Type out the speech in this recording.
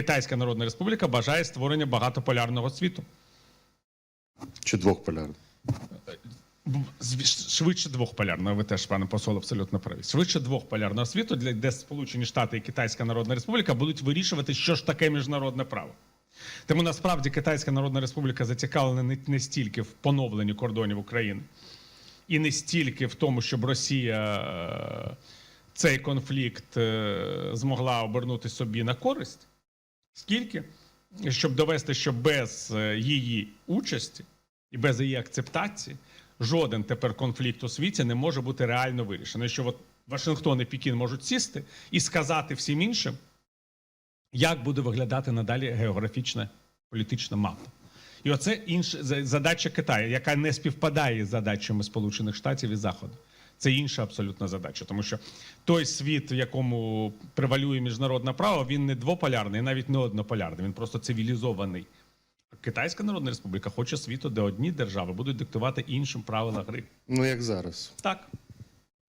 Китайська Народна Республіка бажає створення багатополярного світу. Чи двохполярний? Б- Швидше двохполярного, ви теж, пане посол, абсолютно праві. Швидше двохполярного світу, де Сполучені Штати і Китайська Народна Республіка будуть вирішувати, що ж таке міжнародне право. Тому насправді Китайська Народна Республіка зацікавлена не, не стільки в поновленні кордонів України, і не стільки в тому, щоб Росія е, цей конфлікт е, змогла обернути собі на користь, скільки, щоб довести, що без е, її участі і без її акцептації жоден тепер конфлікт у світі не може бути реально вирішений. Що от Вашингтон і Пекін можуть сісти і сказати всім іншим, як буде виглядати надалі географічна політична мапа. І оце інша задача Китаю, яка не співпадає з задачами Сполучених Штатів і Заходу. Це інша абсолютна задача, тому що той світ, в якому превалює міжнародне право, він не двополярний, навіть не однополярний, він просто цивілізований. Китайська Народна Республіка хоче світу, де одні держави будуть диктувати іншим правила гри. Ну як зараз. Так.